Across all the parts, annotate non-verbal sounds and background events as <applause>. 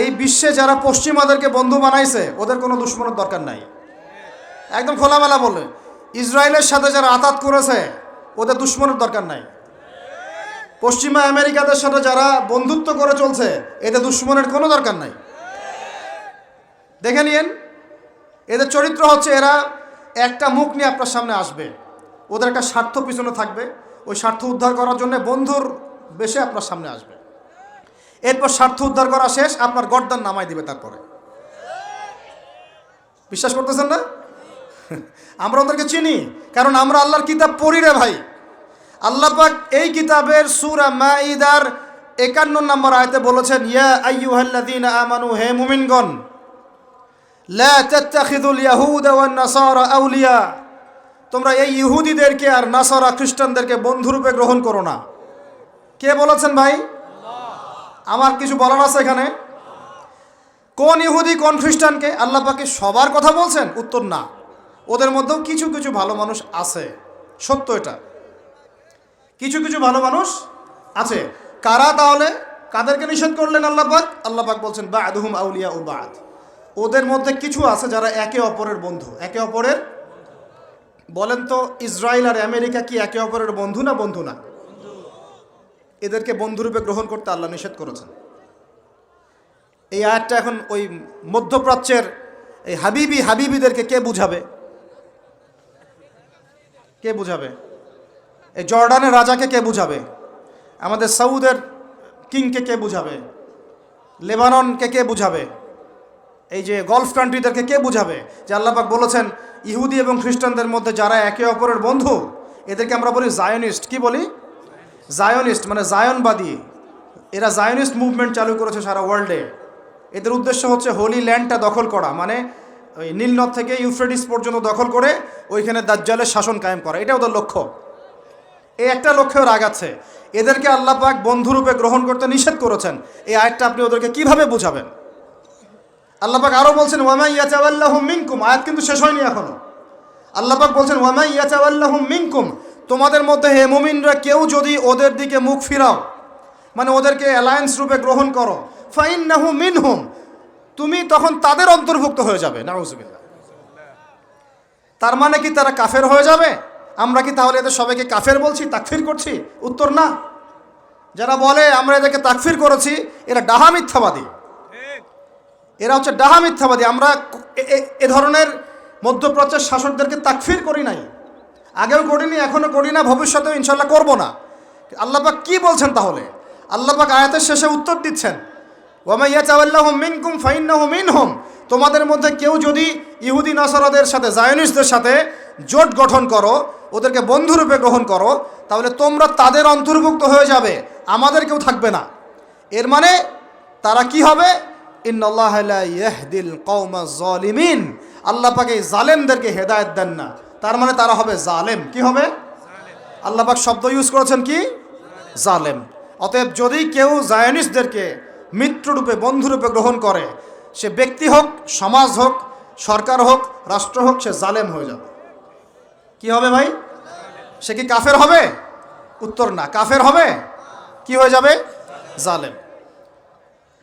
এই বিশ্বে যারা পশ্চিমাদেরকে বন্ধু বানাইছে, ওদের কোনো দুশ্মনের দরকার নাই। একদম খোলামেলা বলে, ইসরায়েলের সাথে যারা আতাত করেছে, ওদের দুশ্মনের দরকার নাই। পশ্চিমা আমেরিকাদের সাথে যারা বন্ধুত্ব করে চলছে, এদের দুশ্মনের কোনো দরকার নাই। দেখে নিন এদের চরিত্র হচ্ছে এরা একটা মুখ নিয়ে আপনার সামনে আসবে। ওদের একটা স্বার্থ পিছনে থাকবে। ওই স্বার্থ উদ্ধার করার জন্য বন্ধুর বেশে আপনার সামনে আসবে। এরপর স্বার্থ উদ্ধার করা শেষ, আপনার গর্দান নামাই দিবে তারপরে। বিশ্বাস করতেছেন না? আমরা ওদেরকে চিনি, কারণ আমরা আল্লাহর কিতাব পড়ি রে ভাই। আল্লাহ পাক এই কিতাবের সূরা মাঈদার একান্ন নম্বর আয়তে বলেছেন, ইয়া আইয়ুহাল্লাযীনা আমানু, হে মুমিনগণ, লা তাত্তাখিযুল ইয়াহুদা ওয়ান নাসারা আউলিয়া। তোমরা এই ইহুদিদেরকে আর নাসারা খ্রিস্টানদেরকে বন্ধুরূপে গ্রহণ করো না। কে বলেছেন ভাই? আমার কিছু বলার আছে এখানে? কোন ইহুদি, কোন খ্রিস্টানকে আল্লাহ পাকে সবার কথা বলছেন? উত্তর না। ওদের মধ্যেও কিছু কিছু ভালো মানুষ আছে। সত্য এটা। কিছু কিছু ভালো মানুষ আছে। কারা তাহলে? কাদেরকে নিষেধ করলেন আল্লাহ পাক? আল্লাহ পাক বলছেন বা আদহুম আউলিয়া ও বাদ। ওদের মধ্যে কিছু আছে যারা একে অপরের বন্ধু। একে অপরের? বলেন তো, ইসরায়েল আর আমেরিকা কি একে অপরের বন্ধু না বন্ধু না? এদেরকে বন্ধুরূপে গ্রহণ করতে আল্লাহ নিষেধ করেছেন। এই আয়াতটা এখন ওই মধ্যপ্রাচ্যের এই হাবিবি হাবিবিদেরকে কে বুঝাবে? কে বুঝাবে? এই জর্ডানের রাজাকে কে বুঝাবে? আমাদের সৌদের কিংকে কে বুঝাবে? লেবাননকে কে বুঝাবে? এই যে গলফ কান্ট্রিদেরকে কে বুঝাবে? যে আল্লাপাক বলেছেন, ইহুদি এবং খ্রিস্টানদের মধ্যে যারা একে অপরের বন্ধু, এদেরকে আমরা বলি জায়নিস্ট। কি বলি? জায়নিস্ট মানে জায়নবাদী এরা জায়নিস্ট মুভমেন্ট চালু করেছে সারা ওয়ার্ল্ডে এদের উদ্দেশ্য হচ্ছে হোলি ল্যান্ডটা দখল করা মানে ওই নীলনদ থেকে ইউফ্রেডিস পর্যন্ত দখল করে ওইখানে দাজ্জালের শাসন কায়েম করা এটা ওদের লক্ষ্য। এই একটা লক্ষ্যেও আগাচ্ছে এদেরকে আল্লাহ পাক বন্ধুরূপে গ্রহণ করতে নিষেধ করেছেন। এই আয়াতটা আপনি ওদেরকে কীভাবে বুঝাবেন? আল্লাহ পাক আরও বলছেন ওয়ামাই ইয়াচাওয়াল্লাহু মিনকুম আয়াত কিন্তু শেষ হয়নি এখনও। আল্লাহ পাক বলছেন ওয়ামাই ইয়াচাওয়াল্লাহু মিনকুম তোমাদের মধ্যে হে মুমিনরা কেউ যদি ওদের দিকে মুখ ফিরাও মানে ওদেরকে অ্যালায়েন্স রূপে গ্রহণ করো ফাইন নাহু মিন হুম তুমি তখন তাদের অন্তর্ভুক্ত হয়ে যাবে, নাউজুবিল্লাহ। তার মানে কি তারা কাফের হয়ে যাবে? আমরা কি তাহলে এদের সবাইকে কাফের বলছি, তাকফির করছি? উত্তর না। যারা বলে, আমরা এদেরকে তাকফির করেছি, এরা ডাহা মিথ্যাবাদী। এরা হচ্ছে ডাহা মিথ্যাবাদী। আমরা এ ধরনের মধ্যপ্রাচ্যের শাসকদেরকে তাকফির করি নাই। আগেও করিনি এখনও করি না, ভবিষ্যতেও ইনশাল্লাহ করব না। আল্লাপাক কি বলছেন তাহলে? আল্লাপাক আয়াতের শেষে উত্তর দিচ্ছেন ওয়ামাইয়া চাওয়াল্লাহ মিনকুম ফাইন্নাহ মিনহুম। তোমাদের মধ্যে কেউ যদি ইহুদি নাসারাদের সাথে জায়নিস্টদের সাথে জোট গঠন করো, ওদেরকে বন্ধুরূপে গ্রহণ করো, তাহলে তোমরা তাদের অন্তর্ভুক্ত হয়ে যাবে, আমাদের কেউ থাকবে না। এর মানে তারা কি হবে? ইন্নআল্লাহ কৌমা জলিমিন। আল্লাহ জালেমদেরকে হেদায়েত দেন না। তার মানে তারা হবে জালেম। কি হবে? আল্লাহ পাক শব্দ ইউজ করেছেন কি? জালেম। অতএব যদি কেউ জায়নিস্টদেরকে মিত্ররূপে বন্ধুরূপে গ্রহণ করে, সে ব্যক্তি হোক, সমাজ হোক, সরকার হোক, রাষ্ট্র হোক, সে জালেম হয়ে যাবে। কি হবে ভাই? সে কি কাফের হবে? উত্তর না। কাফের হবে? কি হয়ে যাবে? জালেম।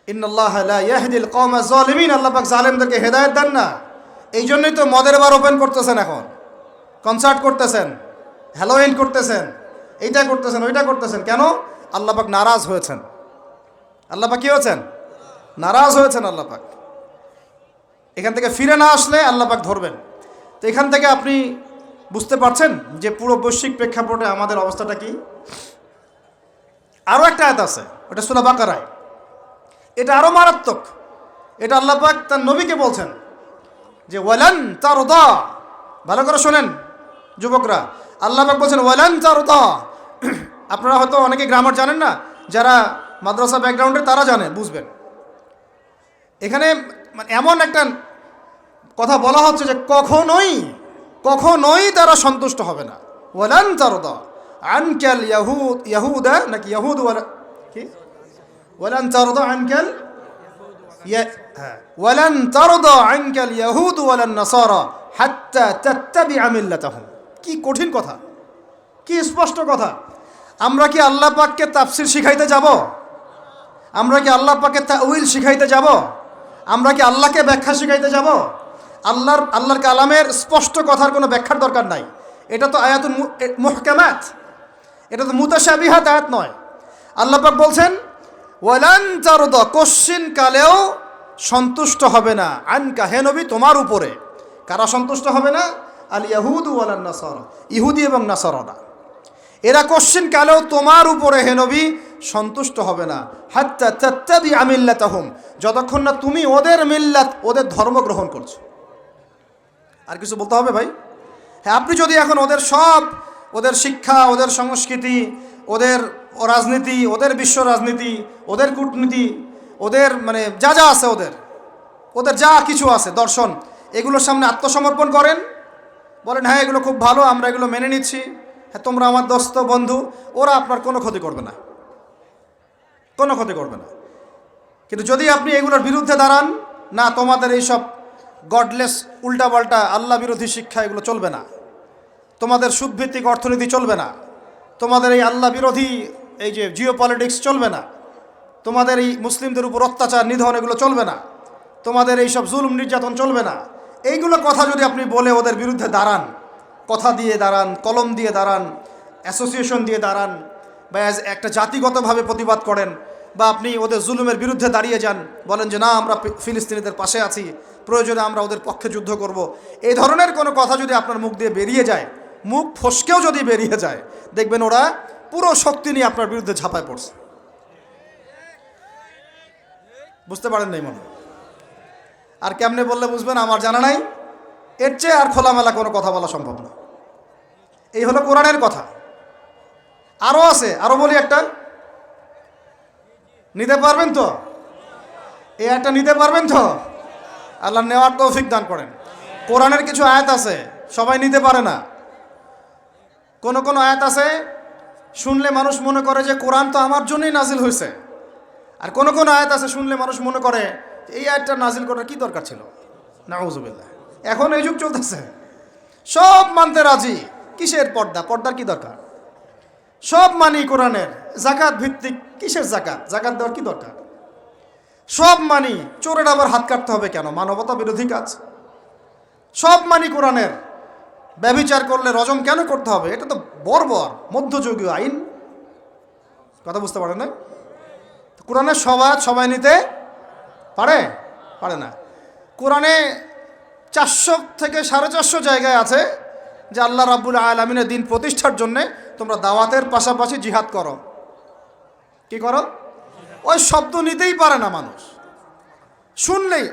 ইন্নাল্লাহ লা ইয়াহদিল কওমা যালিমিন আল্লাহ পাক জালেমদেরকে হেদায়েত দেন না। এই জন্যই তো মদের বার ওপেন করতেছেন এখন। কনসার্ট করতেছেন, হ্যালোইন করতেছেন, এইটা করতেছেন, ওইটা করতেছেন, কেন? আল্লাহ পাক নারাজ হয়েছেন। আল্লাহ পাক কি হয়েছেন? নারাজ হয়েছেন আল্লাহ পাক। এখান থেকে ফিরে না আসলে আল্লাহ পাক ধরবেন। তো এখান থেকে আপনি বুঝতে পারছেন যে পুরো বৈশ্বিক প্রেক্ষাপটে আমাদের অবস্থাটা কি? আরও একটা আয়াত আছে, ওটা সুলা বাকারায়। এটা আরও মারাত্মক। এটা আল্লাহ পাক তার নবীকে বলছেন যে, ওয়ালান তার ভালো করে শোনেন। যুবকরা, আল্লাহ পাক বলছেন, ওয়ালান তার <clears throat> আপনারা হয়তো অনেকে গ্রামার জানেন না, যারা মাদ্রাসা ব্যাকগ্রাউন্ডে তারা জানে, বুঝবেন। এখানে মানে এমন একটা কথা বলা হচ্ছে যে কখনোই কখনোই তারা সন্তুষ্ট হবে না। ওয়ালান তারদা, আনকাল ইয়াহুদ, ইয়াহুদা নাকি ইয়াহুদ ওয়ালা, কি? ওয়ালান তারদা, আনকাল হ্যাঁ। ওয়ালান তারদা, আনকাল ইয়াহুদ ওয়ালান নাসারা, হাত্তা তাত্তাবিআ মিল্লাতাহুম। কি কঠিন কথা? কি স্পষ্ট কথা? আমরা কি আল্লাহ পাককে তাফসির শিখাইতে যাব? আমরা কি আল্লাহ পাকে উইল শিখাইতে যাব? আমরা কি আল্লাহকে ব্যাখ্যা শিখাইতে যাব? আল্লাহর আল্লাহর কালামের স্পষ্ট কথার কোনো ব্যাখ্যার দরকার নাই। এটা তো আয়াতুল মুহকামাত। এটা তো মুতাশাবিহাত আয়াত নয়। আল্লাহ পাক বলছেন, ওয়ালান চারদ কশ্চিন কালেও সন্তুষ্ট হবে না। আনকা, হে নবী, তোমার উপরে। কারা সন্তুষ্ট হবে না? আল ইয়াহুদ ওয়ালান নাসর, ইহুদি এবং নাসরনা এরা কোশ্চিন কালেও তোমার উপরে হেনবি সন্তুষ্ট হবে না। হাত্তা তাত্তাবি আমিল্লাতাহুম যতক্ষণ না তুমি ওদের মিল্লাত, ওদের ধর্ম গ্রহণ করছ। আর কিছু বলতে হবে ভাই? হ্যাঁ আপনি যদি এখন ওদের সব, ওদের শিক্ষা, ওদের সংস্কৃতি, ওদের রাজনীতি, ওদের বিশ্ব রাজনীতি, ওদের কূটনীতি, ওদের মানে যা যা আছে ওদের ওদের যা কিছু আছে, দর্শন, এগুলোর সামনে আত্মসমর্পণ করেন। বলেন হ্যাঁ এগুলো খুব ভালো, আমরা এগুলো মেনে নিচ্ছি। হ্যাঁ তোমরা আমার দোস্ত, বন্ধু, ওরা আপনার কোনো ক্ষতি করবে না। কোনো ক্ষতি করবে না। কিন্তু যদি আপনি এগুলোর বিরুদ্ধে দাঁড়ান, না, তোমাদের এইসব গডলেস উল্টাপাল্টা, আল্লাহ বিরোধী শিক্ষা এগুলো চলবে না। তোমাদের সুদভিত্তিক অর্থনীতি চলবে না। তোমাদের এই আল্লাহ বিরোধী, এই যে জিও পলিটিক্স চলবে না। তোমাদের এই মুসলিমদের উপর অত্যাচার, নিধন এগুলো চলবে না। তোমাদের এই সব জুলুম, নির্যাতন চলবে না। এইগুলো কথা যদি আপনি বলে ওদের বিরুদ্ধে দাঁড়ান, কথা দিয়ে দাঁড়ান, কলম দিয়ে দাঁড়ান অ্যাসোসিয়েশন দিয়ে দাঁড়ান, বা একটা জাতিগতভাবে প্রতিবাদ করেন, বা আপনি ওদের জুলুমের বিরুদ্ধে দাঁড়িয়ে যান, বলেন যে, না, আমরা ফিলিস্তিনিদের পাশে আছি, প্রয়োজনে আমরা ওদের পক্ষে যুদ্ধ করব এই ধরনের কোনো কথা যদি আপনার মুখ দিয়ে বেরিয়ে যায়, মুখ ফসকেও যদি বেরিয়ে যায়, দেখবেন ওরা পুরো শক্তি নিয়ে আপনার বিরুদ্ধে ঝাঁপায় পড়ছে বুঝতে পারেন নাই মনে হয়? আর কেমনে বললে বুঝবেন? আমার জানা নাই। এর চেয়ে আর খোলামেলা কোনো কথা বলা সম্ভব না। এই হলো কোরআনের কথা। আরও আছে আরও বলি একটা। নিতে পারবেন তো? এই একটা নিতে পারবেন তো? আল্লাহ নেওয়ার তৌফিক দান করেন। কোরআনের কিছু আয়াত আছে, সবাই নিতে পারে না। কোন কোন আয়াত আছে, শুনলে মানুষ মনে করে যে কোরআন তো আমার জন্যই নাজিল হয়েছে। আর কোন কোন আয়াত আছে, শুনলে মানুষ মনে করে এই আয়াতটা নাজিল করার কি দরকার ছিল? নাউজুবিল্লাহ। এখন এই যুগ চলতেছে। সব মানতে রাজি। কিসের পর্দা? পর্দার কি দরকার? সব মানি কোরআনের। জাকাত ভিত্তিক কিসের জাকাত জাকাত দেওয়ার কি দরকার? সব মানি চোরের আবার হাত কাটতে হবে কেন? মানবতা বিরোধী কাজ। সব মানি কোরআনের। ব্যভিচার করলে রজম কেন করতে হবে? এটা তো বর্বর, মধ্যযুগীয় আইন। কথা বুঝতে পারে না কোরআনের সবাই সবাই নিতে পারে? পারে না। কোরআনে চারশো থেকে সাড়ে চারশো জায়গায় আছে যে আল্লাহ রাব্বুল আলমিনের দিন প্রতিষ্ঠার জন্যে তোমরা দাওয়াতের পাশাপাশি জিহাদ করো। কি করো? ওই শব্দ নিতেই পারে না মানুষ। শুনলেই